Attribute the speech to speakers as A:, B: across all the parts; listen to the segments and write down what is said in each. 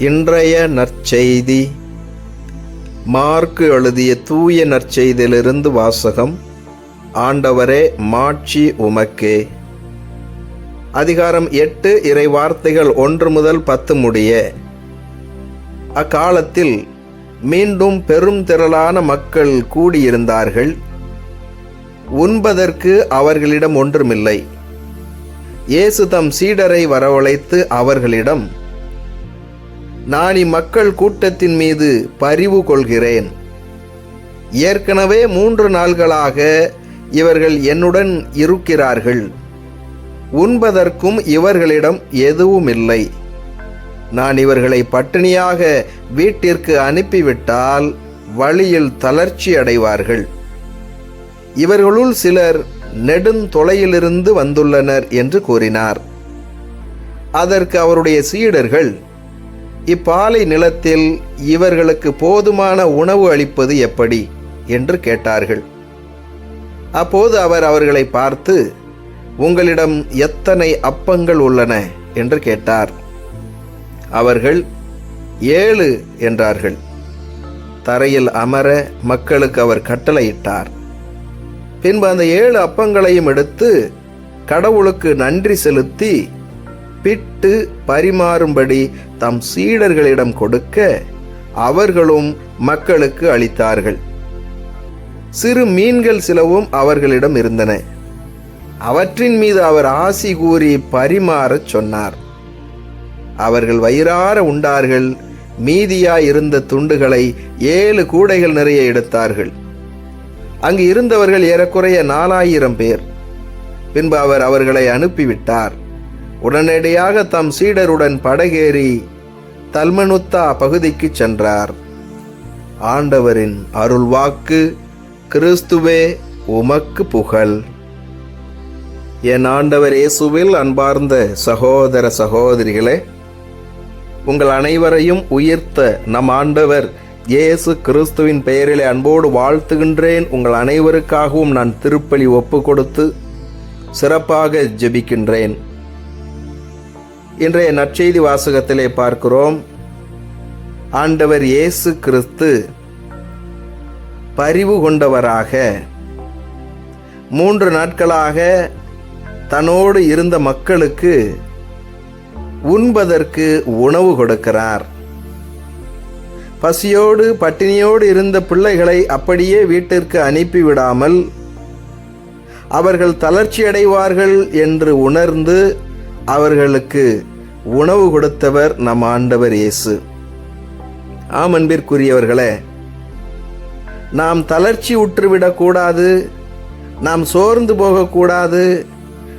A: இன்றைய நற்செய்தி. மார்க்கு எழுதிய தூய நற்செய்தியிலிருந்து வாசகம் ஆண்டவரே மாட்சி உமக்கே. அதிகாரம் எட்டு இறை வார்த்தைகள் ஒன்று முதல் பத்து முடிய. அக்காலத்தில் மீண்டும் பெரும் திரளான மக்கள் கூடியிருந்தார்கள். உண்பதற்கு அவர்களிடம் ஒன்றுமில்லை. இயேசு தம் சீடரை வரவழைத்து அவர்களிடம் நான் இம்மக்கள் கூட்டத்தின் மீது பரிவு கொள்கிறேன். ஏற்கனவே மூன்று நாள்களாக இவர்கள் என்னுடன் இருக்கிறார்கள். உண்பதற்கும் இவர்களிடம் எதுவும் இல்லை நான் இவர்களை பட்டினியாக வீட்டிற்கு அனுப்பிவிட்டால் வழியில் தளர்ச்சி அடைவார்கள். இவர்களுள் சிலர் நெடுந்தொலையிலிருந்து வந்துள்ளனர் என்று கூறினார். அதற்கு அவருடைய சீடர்கள் இப்பாலை நிலத்தில் இவர்களுக்கு போதுமான உணவு அளிப்பது எப்படி? என்று கேட்டார்கள். அப்போது அவர் அவர்களை பார்த்து உங்களிடம் எத்தனை அப்பங்கள் உள்ளன? என்று கேட்டார். அவர்கள் ஏழு என்றார்கள். தரையில் அமர மக்களுக்கு அவர் கட்டளையிட்டார். பின்பு அந்த ஏழு அப்பங்களையும் எடுத்து கடவுளுக்கு நன்றி செலுத்தி பிட்டு பரிமாறும்படி தம் சீடர்களிடம் கொடுக்க அவர்களும் மக்களுக்கு அளித்தார்கள். சிறு மீன்கள் சிலவும் அவர்களிடம் இருந்தன. அவற்றின் மீது அவர் ஆசி கூறி பரிமாறச் சொன்னார். அவர்கள் வயிறார உண்டார்கள். மீதியாய் இருந்த துண்டுகளை ஏழு கூடைகள் நிறைய எடுத்தார்கள். அங்கு இருந்தவர்கள் ஏறக்குறைய நாலாயிரம் பேர். பின்பு அவர் அவர்களை அனுப்பிவிட்டார். உடனடியாக தம் சீடருடன் படகேறி தல்மனுத்தா பகுதிக்கு சென்றார். ஆண்டவரின் அருள்வாக்கு கிறிஸ்துவே உமக்கு புகழ். என் ஆண்டவர் இயேசுவில் அன்பார்ந்த சகோதர சகோதரிகளே உங்கள் அனைவரையும் உயிர்த்த நம் ஆண்டவர் இயேசு கிறிஸ்துவின் பெயரிலே அன்போடு வாழ்த்துகின்றேன். உங்கள் அனைவருக்காகவும் நான் திருப்பலி ஒப்பு கொடுத்து சிறப்பாக ஜெபிக்கின்றேன். இன்றைய நற்செய்தி வாசகத்திலே பார்க்கிறோம். ஆண்டவர் இயேசு கிறிஸ்து பரிவு கொண்டவராக மூன்று நாட்களாக தன்னோடு இருந்த மக்களுக்கு உண்பதற்கு உணவு கொடுக்கிறார். பசியோடு பட்டினியோடு இருந்த பிள்ளைகளை அப்படியே வீட்டிற்கு அனுப்பிவிடாமல் அவர்கள் தளர்ச்சி அடைவார்கள் என்று உணர்ந்து அவர்களுக்கு உணவு கொடுத்தவர் நம் ஆண்டவர் இயேசு. ஆம் அன்பிற்குரியவர்களே நாம் தளர்ச்சி உற்றுவிடக்கூடாது நாம் சோர்ந்து போகக்கூடாது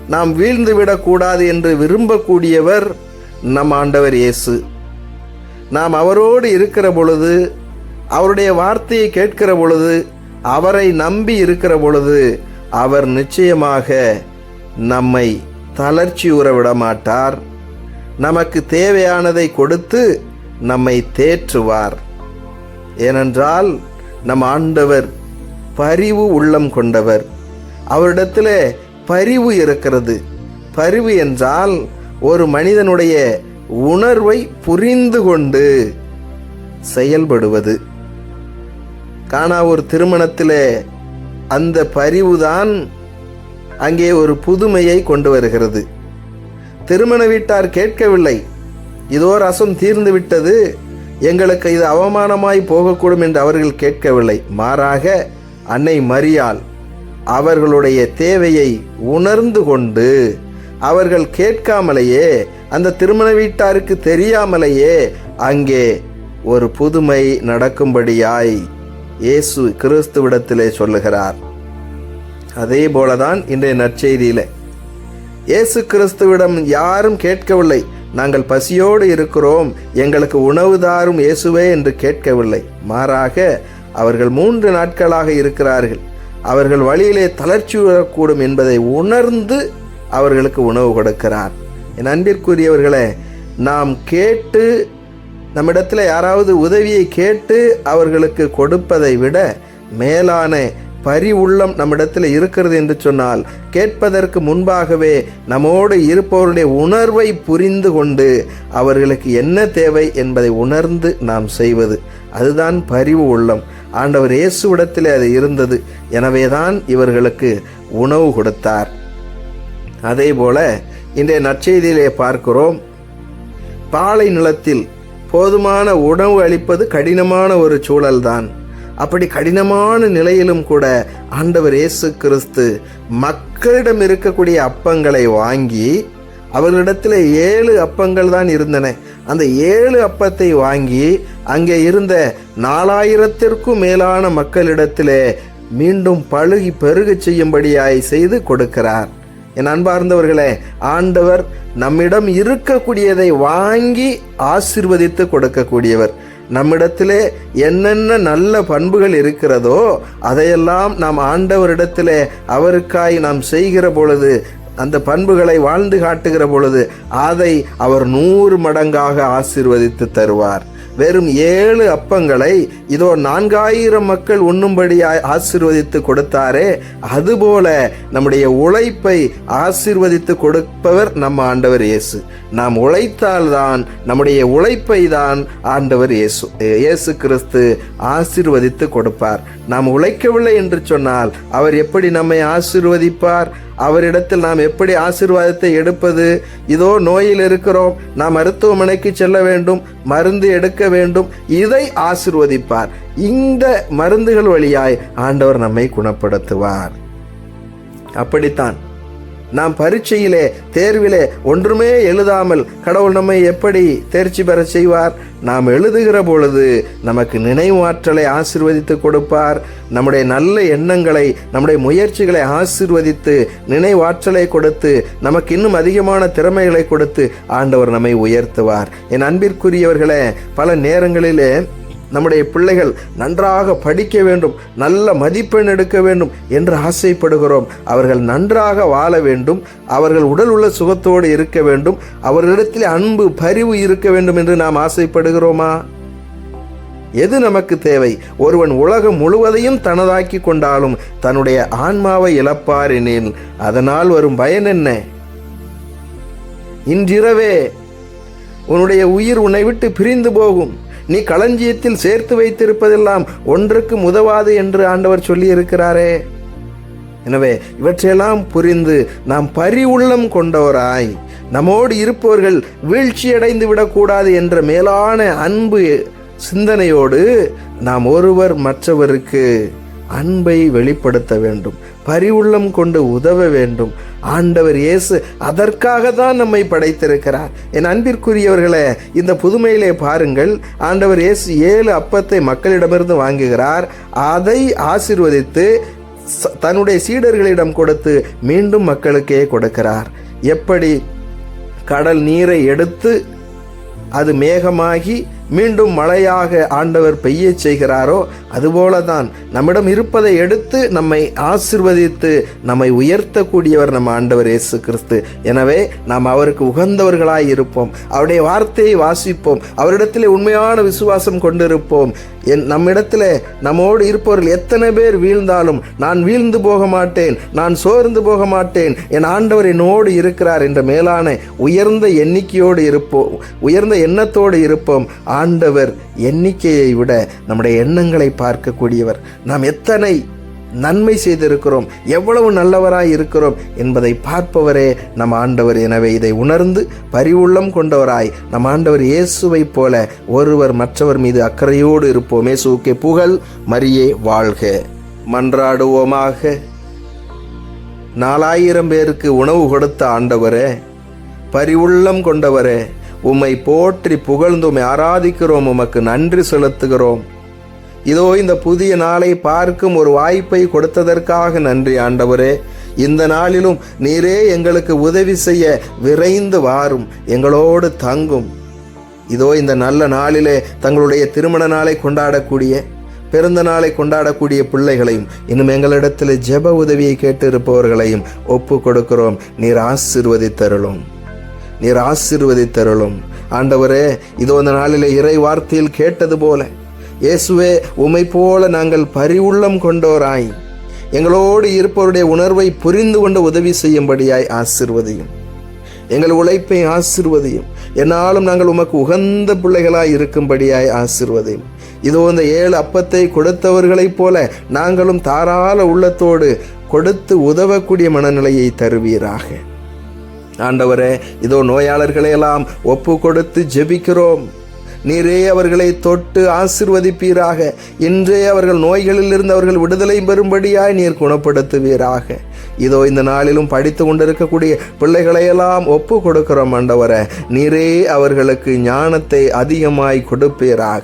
A: நாம் வீழ்ந்து விடக்கூடாது என்று விரும்பக்கூடியவர் நம் ஆண்டவர் இயேசு. நாம் அவரோடு இருக்கிற பொழுது அவருடைய வார்த்தையை கேட்கிற பொழுது அவரை நம்பி இருக்கிற பொழுது அவர் நிச்சயமாக நம்மை தளர்ச்சி உறவிட மாட்டார் நமக்கு தேவையானதை கொடுத்து நம்மை தேற்றுவார். ஏனென்றால் நம் ஆண்டவர் பரிவு உள்ளம் கொண்டவர். அவரிடத்தில் பரிவு இருக்கிறது. பரிவு என்றால் ஒரு மனிதனுடைய உணர்வை புரிந்து கொண்டு செயல்படுவது. காணா ஒரு திருமணத்தில் அந்த பரிவுதான் அங்கே ஒரு புதுமையை கொண்டு வருகிறது. திருமண வீட்டார் கேட்கவில்லை. இதோ ரசம் தீர்ந்து விட்டது. எங்களுக்கு இது அவமானமாய் போகக்கூடும் என்று அவர்கள் கேட்கவில்லை. மாறாக அன்னை மரியாள் அவர்களுடைய தேவையை உணர்ந்து கொண்டு அவர்கள் கேட்காமலேயே அந்த திருமண வீட்டாருக்கு தெரியாமலேயே அங்கே ஒரு புதுமை நடக்கும்படியாய் இயேசு கிறிஸ்துவிடத்திலே சொல்லுகிறார். அதே போலதான் இன்றைய நற்செய்தியில. இயேசு கிறிஸ்துவிடம் யாரும் கேட்கவில்லை. நாங்கள் பசியோடு இருக்கிறோம். எங்களுக்கு உணவு தாரும் இயேசுவே என்று கேட்கவில்லை. மாறாக அவர்கள் மூன்று நாட்களாக இருக்கிறார்கள். அவர்கள் வழியிலே தளர்ச்சி வரக்கூடும் என்பதை உணர்ந்து அவர்களுக்கு உணவு கொடுக்கிறார். என் அன்பிற்குரியவர்களே நாம் கேட்டு நம்மிடத்தில் யாராவது உதவியை கேட்டு அவர்களுக்கு கொடுப்பதை விட மேலான பரி உள்ளம் நம்மிடத்தில் இருக்கிறது என்று சொன்னால் கேட்பதற்கு முன்பாகவே நம்மோடு இருப்பவருடைய உணர்வை புரிந்து கொண்டு அவர்களுக்கு என்ன தேவை என்பதை உணர்ந்து நாம் செய்வது. அதுதான் பரிவு உள்ளம். ஆண்டவர் இயேசுவிடத்தில் அது இருந்தது. எனவேதான் இவர்களுக்கு உணவு கொடுத்தார். அதே போல இன்றைய நற்செய்தியிலே பார்க்கிறோம் பாலை நிலத்தில் போதுமான உணவு அளிப்பது கடினமான ஒரு சூழல்தான். அப்படி கடினமான நிலையிலும் கூட ஆண்டவர் இயேசு கிறிஸ்து மக்களிடம் இருக்கக்கூடிய அப்பங்களை வாங்கி அவர்களிடத்தில் ஏழு அப்பங்கள் தான் இருந்தன. அந்த ஏழு அப்பத்தை வாங்கி அங்கே இருந்த நாலாயிரத்திற்கும் மேலான மக்களிடத்திலே மீண்டும் பழுகி பெருகச் செய்யும்படியாய் செய்து கொடுக்கிறார். என் அன்பார்ந்தவர்களே ஆண்டவர் நம்மிடம் இருக்கக்கூடியதை வாங்கி ஆசிர்வதித்து கொடுக்கக்கூடியவர். நம்மிடத்திலே என்னென்ன நல்ல பண்புகள் இருக்கிறதோ அதையெல்லாம் நாம் ஆண்டவரிடத்திலே அவருக்காய் நாம் செய்கிற பொழுது அந்த பண்புகளை வாழ்ந்து காட்டுகிற பொழுது அதை அவர் நூறு மடங்காக ஆசிர்வதித்து தருவார். வெறும் ஏழு அப்பங்களை இதோ நான்காயிரம் மக்கள் உண்ணும்படி ஆசிர்வதித்து கொடுத்தாரே. அதுபோல நம்முடைய உழைப்பை ஆசிர்வதித்து கொடுப்பவர் நம்ம ஆண்டவர் இயேசு. நாம் உழைத்தால்தான் நம்முடைய உழைப்பை தான் ஆண்டவர் இயேசு இயேசு கிறிஸ்து ஆசிர்வதித்து கொடுப்பார். நாம் உழைக்கவில்லை என்று சொன்னால் அவர் எப்படி நம்மை ஆசிர்வதிப்பார்? அவரிடத்தில் நாம் எப்படி ஆசீர்வாதத்தை எடுப்பது? இதோ நோயில் இருக்கிறோம். நாம் மருத்துவமனைக்கு செல்ல வேண்டும் மருந்து எடுக்க வேண்டும். இதை ஆசிர்வதிப்பார். இந்த மருந்துகள் வழியாய் ஆண்டவர் நம்மை குணப்படுத்துவார். அப்படித்தான். நாம் பரீட்சையிலே தேர்விலே ஒன்றுமே எழுதாமல் கடவுள் நம்மை எப்படி தேர்ச்சி பெற செய்வார்? நாம் எழுதுகிற பொழுது நமக்கு நினைவாற்றலை ஆசிர்வதித்து கொடுப்பார். நம்முடைய நல்ல எண்ணங்களை நம்முடைய முயற்சிகளை ஆசிர்வதித்து நினைவாற்றலை கொடுத்து நமக்கு இன்னும் அதிகமான திறமைகளை கொடுத்து ஆண்டவர் நம்மை உயர்த்துவார். என் அன்பிற்குரியவர்களே பல நேரங்களிலே நம்முடைய பிள்ளைகள் நன்றாக படிக்க வேண்டும் நல்ல மதிப்பெண் எடுக்க வேண்டும் என்று ஆசைப்படுகிறோம். அவர்கள் நன்றாக வாழ வேண்டும் அவர்கள் உடல் உள்ள சுகத்தோடு இருக்க வேண்டும் அவர்களிடத்தில் அன்பு பரிவு இருக்க வேண்டும் என்று நாம் ஆசைப்படுகிறோமா? எது நமக்கு தேவை? ஒருவன் உலகம் முழுவதையும் தனதாக்கி கொண்டாலும் தன்னுடைய ஆன்மாவை இழப்பார் எனில் அதனால் வரும் பயன் என்ன? இன்றிரவே உன்னுடைய உயிர் உன்னை விட்டு பிரிந்து போகும். நீ களஞ்சியத்தில் சேர்த்து வைத்திருப்பதெல்லாம் ஒன்றுக்கு உதவாது என்று ஆண்டவர் சொல்லியிருக்கிறாரே. எனவே இவற்றையெல்லாம் புரிந்து நாம் பரி உள்ளம் கொண்டவராய் நம்மோடு இருப்பவர்கள் வீழ்ச்சியடைந்து விடக்கூடாது என்ற மேலான அன்பு சிந்தனையோடு நாம் ஒருவர் மற்றவருக்கு அன்பை வெளிப்படுத்த வேண்டும். பரிவுள்ளம் கொண்டு உதவ வேண்டும். ஆண்டவர் இயேசு அதற்காக தான் நம்மை படைத்திருக்கிறார். என் அன்பிற்குரியவர்களே இந்த புதுமையிலே பாருங்கள் ஆண்டவர் இயேசு ஏழு அப்பத்தை மக்களிடமிருந்து வாங்குகிறார். அதை ஆசிர்வதித்து ச- தன்னுடைய சீடர்களிடம் கொடுத்து மீண்டும் மக்களுக்கே கொடுக்கிறார். எப்படி? கடல் நீரை எடுத்து அது மேகமாகி மீண்டும் மழையாக ஆண்டவர் பெய்யச் செய்கிறாரோ அதுபோல தான் நம்மிடம் இருப்பதை எடுத்து நம்மை ஆசிர்வதித்து நம்மை உயர்த்தக்கூடியவர் நம்ம ஆண்டவர் இயேசு கிறிஸ்து எனவே நாம் அவருக்கு உகந்தவர்களாய் இருப்போம். அவருடைய வார்த்தையை வாசிப்போம். அவரிடத்திலே உண்மையான விசுவாசம் கொண்டிருப்போம். என் நம்மிடத்தில் நம்மோடு இருப்பவர்கள் எத்தனை பேர் வீழ்ந்தாலும் நான் வீழ்ந்து போக மாட்டேன். நான் சோர்ந்து போக மாட்டேன். என் ஆண்டவர் என்னோடு இருக்கிறார் என்ற மேலான உயர்ந்த எண்ணிக்கையோடு இருப்போம். உயர்ந்த எண்ணத்தோடு இருப்போம். ஆண்டவர் எண்ணிக்கையை விட நம்முடைய எண்ணங்களை பார்க்கக்கூடியவர். நாம் எத்தனை நன்மை செய்திருக்கிறோம் எவ்வளவு நல்லவராய் இருக்கிறோம் என்பதை பார்ப்பவரே நம் ஆண்டவர். எனவே இதை உணர்ந்து பரிவுள்ளம் கொண்டவராய் நம் ஆண்டவர் இயேசுவைப் போல ஒருவர் மற்றவர் மீது அக்கறையோடு இருப்போம். சூக்கே புகழ் மரியே வாழ்க. மன்றாடுவோமாக. நாலாயிரம் பேருக்கு உணவு கொடுத்த ஆண்டவரே பரிவுள்ளம் கொண்டவரே உம்மை போற்றி புகழ்ந்து உம்மை ஆராதிக்கிறோம் உமக்கு நன்றி செலுத்துகிறோம். இதோ இந்த புதிய நாளை பார்க்கும் ஒரு வாய்ப்பை கொடுத்ததற்காக நன்றி ஆண்டவரே. இந்த நாளிலும் நீரே எங்களுக்கு உதவி செய்ய விரைந்து வாரும் எங்களோடு தங்கும். இதோ இந்த நல்ல நாளிலே தங்களுடைய திருமண நாளை கொண்டாடக்கூடிய பிறந்த நாளை கொண்டாடக்கூடிய பிள்ளைகளையும் இன்னும் எங்களிடத்தில் ஜெப உதவியை கேட்டு இருப்பவர்களையும் ஒப்பு கொடுக்கிறோம். நீர் ஆசிர்வதித்தருளும். நீர் ஆசிர்வதித்தருளும் ஆண்டவரே இதோ இந்த நாளிலே இறை வார்த்தையில் கேட்டது போல இயேசுவே உமை போல நாங்கள் பரிவுள்ளம் கொண்டோராய். எங்களோடு இருப்பவருடைய உணர்வை புரிந்து கொண்டு உதவி செய்யும்படியாய் ஆசிர்வதியும். எங்கள் உழைப்பை ஆசிர்வதியும். என்னாலும் நாங்கள் உமக்கு உகந்த பிள்ளைகளாய் இருக்கும்படியாய் ஆசிர்வதியும். இதோ இந்த ஏழு அப்பத்தை கொடுத்தவர்களைப் போல நாங்களும் தாராள உள்ளத்தோடு கொடுத்து உதவக்கூடிய மனநிலையை தருவீராக. ஆண்டவரே இதோ நோயாளர்களை எல்லாம் ஒப்பு கொடுத்து ஜெபிக்கிறோம். நீரே அவர்களை தொட்டு ஆசிர்வதிப்பீராக. இன்றே அவர்கள் நோய்களிலிருந்து அவர்கள் விடுதலை பெறும்படியாய் நீர் குணப்படுத்துவீராக. இதோ இந்த நாளிலும் படித்து கொண்டிருக்கக்கூடிய பிள்ளைகளையெல்லாம் ஒப்பு கொடுக்கிறோம் ஆண்டவரே. நீரே அவர்களுக்கு ஞானத்தை அதிகமாய் கொடுப்பீராக.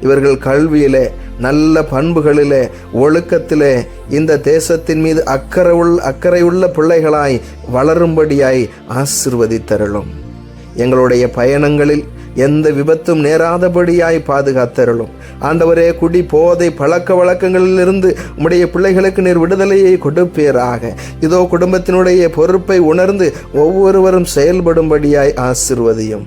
A: இவர்கள் கல்வியிலே நல்ல பண்புகளிலே ஒழுக்கத்திலே இந்த தேசத்தின் மீது அக்கறை உள் அக்கறையுள்ள பிள்ளைகளாய் வளரும்படியாய் ஆசிர்வதித்தருளும். எங்களுடைய பயணங்களில் எந்த விபத்தும் நேராதபடியாய் பாதுகாத்தருளும். ஆண்டவரே குடி போதை பழக்க வழக்கங்களிலிருந்து உம்முடைய பிள்ளைகளுக்கு நீர் விடுதலையை கொடுப்பீராக. இதோ குடும்பத்தினுடைய பொறுப்பை உணர்ந்து ஒவ்வொருவரும் செயல்படும்படியாய் ஆசிர்வதியும்.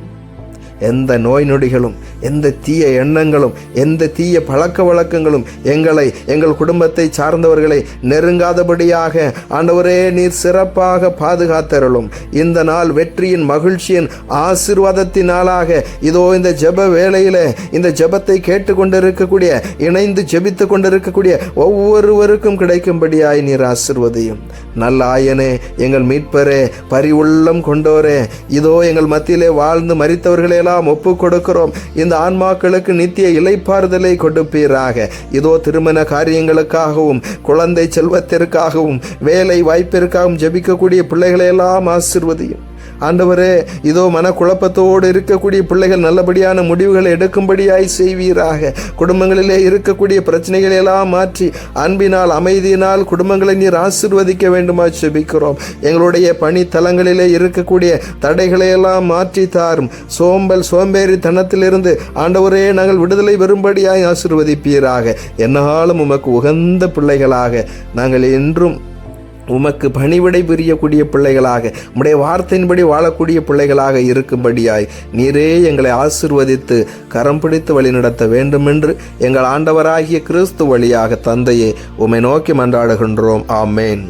A: எந்த நோய் நொடிகளும் எந்த தீய எண்ணங்களும் எந்த தீய பழக்க வழக்கங்களும் எங்களை எங்கள் குடும்பத்தை சார்ந்தவர்களை நெருங்காதபடியாக ஆண்டவரே நீர் சிறப்பாக பாதுகாத்தருளும். இந்த நாள் வெற்றியின் மகிழ்ச்சியின் ஆசிர்வாதத்தின் நாளாக இதோ இந்த ஜெப வேளையில் இந்த ஜெபத்தை கேட்டுக்கொண்டிருக்கக்கூடிய இணைந்து ஜெபித்து கொண்டிருக்கக்கூடிய ஒவ்வொருவருக்கும் கிடைக்கும்படியாய் நீர் ஆசிர்வதியும். நல்ல ஆயனே எங்கள் மீட்பரே பரிவுள்ளம் கொண்டோரே இதோ எங்கள் மத்தியிலே வாழ்ந்து எல்லாம் ஒப்பு கொடுக்கிறோம் இந்த ஆன்மாக்களுக்கு நித்திய இலைப்பாறுதலை கொடுப்பீராக. இதோ திருமண காரியங்களுக்காகவும் குழந்தை செல்வத்திற்காகவும் வேலை வாய்ப்பிற்காகவும் ஜெபிக்கக்கூடிய பிள்ளைகளையெல்லாம் ஆசிர்வதியும். ஆண்டவரே இதோ மனக்குழப்பத்தோடு இருக்கக்கூடிய பிள்ளைகள் நல்லபடியான முடிவுகளை எடுக்கும்படியாய் செய்வீராக. குடும்பங்களிலே இருக்கக்கூடிய பிரச்சனைகளை எல்லாம் மாற்றி அன்பினால் அமைதியினால் குடும்பங்களை நீர் ஆசிர்வதிக்க வேண்டுமா செபிக்கிறோம். எங்களுடைய பணித்தலங்களிலே இருக்கக்கூடிய தடைகளை எல்லாம் மாற்றி தாரும். சோம்பல் சோம்பேறித்தனத்திலிருந்து ஆண்டவரே நாங்கள் விடுதலை வரும்படியாய் ஆசிர்வதிப்பீராக. என்னாலும் உமக்கு உகந்த பிள்ளைகளாக நாங்கள் என்றும் உமக்கு பணிவிடை புரியக்கூடிய பிள்ளைகளாக உம்முடைய வார்த்தையின்படி வாழக்கூடிய பிள்ளைகளாக இருக்கும்படியாய் நீரே எங்களை ஆசிர்வதித்து கரம் பிடித்து வழிநடத்த வேண்டுமென்று எங்கள் ஆண்டவராகிய கிறிஸ்து வழியாக தந்தையே உமை நோக்கி மன்றாடுகின்றோம். ஆமேன்.